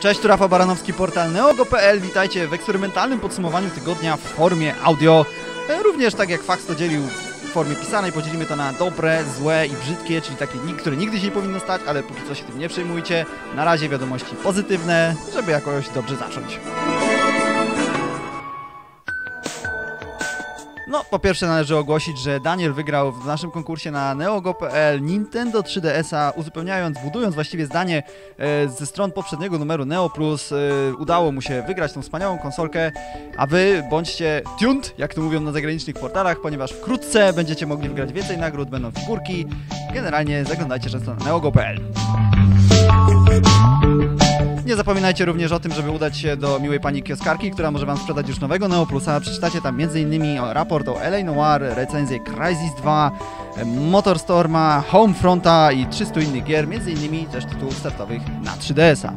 Cześć, tu Rafał Baranowski, portal neogo.pl. Witajcie w eksperymentalnym podsumowaniu tygodnia w formie audio. E, Również tak jak Fax to dzielił w formie pisanej, podzielimy to na dobre, złe i brzydkie, czyli takie, które nigdy się nie powinno stać, ale póki co się tym nie przejmujcie. Na razie wiadomości pozytywne, żeby jakoś dobrze zacząć. No, po pierwsze należy ogłosić, że Daniel wygrał w naszym konkursie na neogo.pl Nintendo 3DS-a, uzupełniając, budując właściwie zdanie e, ze stron poprzedniego numeru Neo Plus. E, udało mu się wygrać tą wspaniałą konsolkę, a wy bądźcie tuned, jak to mówią na zagranicznych portalach, ponieważ wkrótce będziecie mogli wygrać więcej nagród, będą figurki. Generalnie zaglądajcie często na neogo.pl. Nie zapominajcie również o tym, żeby udać się do miłej pani kioskarki, która może wam sprzedać już nowego Neo Plusa. Przeczytacie tam m.in. raport o LA Noir, recenzję Crysis 2, Motorstorma, Homefronta i 300 innych gier, m.in. też tytułów startowych na 3DS-a.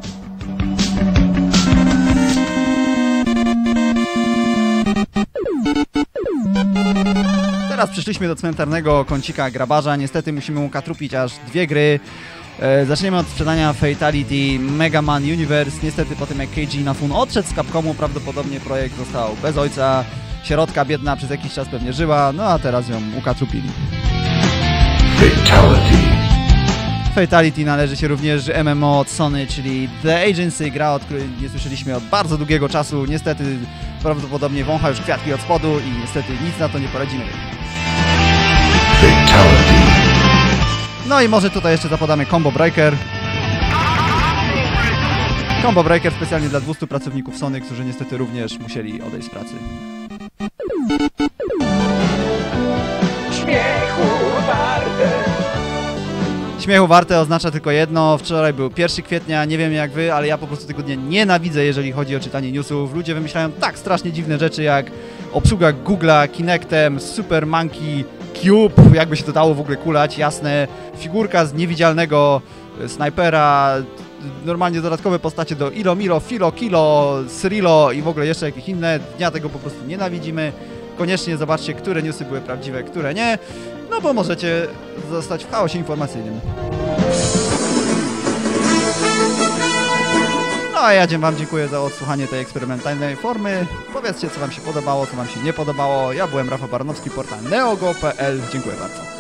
Teraz przyszliśmy do cmentarnego kącika grabarza. Niestety musimy mu katrupić aż dwie gry. E, zaczniemy od sprzedania Fatality Mega Man Universe. Niestety po tym jak Keiji Inafun odszedł z Capcomu, prawdopodobnie projekt został bez ojca. Sierotka biedna przez jakiś czas pewnie żyła, no a teraz ją ukatrupili. Fatality. Fatality należy się również MMO od Sony, czyli The Agency, gra, od której nie słyszeliśmy od bardzo długiego czasu. Niestety prawdopodobnie wącha już kwiatki od spodu i niestety nic na to nie poradzimy. Fatality. No i może tutaj jeszcze zapodamy Combo Breaker. Combo Breaker specjalnie dla 200 pracowników Sony, którzy niestety również musieli odejść z pracy. Śmiechu warte oznacza tylko jedno. Wczoraj był 1 kwietnia, nie wiem jak wy, ale ja po prostu tego dnia nienawidzę, jeżeli chodzi o czytanie newsów. Ludzie wymyślają tak strasznie dziwne rzeczy jak obsługa Google'a, Kinectem, Super Monkey Cube, jakby się to dało w ogóle kulać, jasne. Figurka z niewidzialnego snajpera, normalnie dodatkowe postacie do Ilo, Milo, Filo, Kilo, Cyrilo i w ogóle jeszcze jakieś inne. Dnia tego po prostu nienawidzimy. Koniecznie zobaczcie, które newsy były prawdziwe, które nie, no bo możecie zostać w chaosie informacyjnym. A ja wam dziękuję za odsłuchanie tej eksperymentalnej formy. Powiedzcie, co wam się podobało, co wam się nie podobało. Ja byłem Rafał Baranowski, portal neogo.pl. Dziękuję bardzo.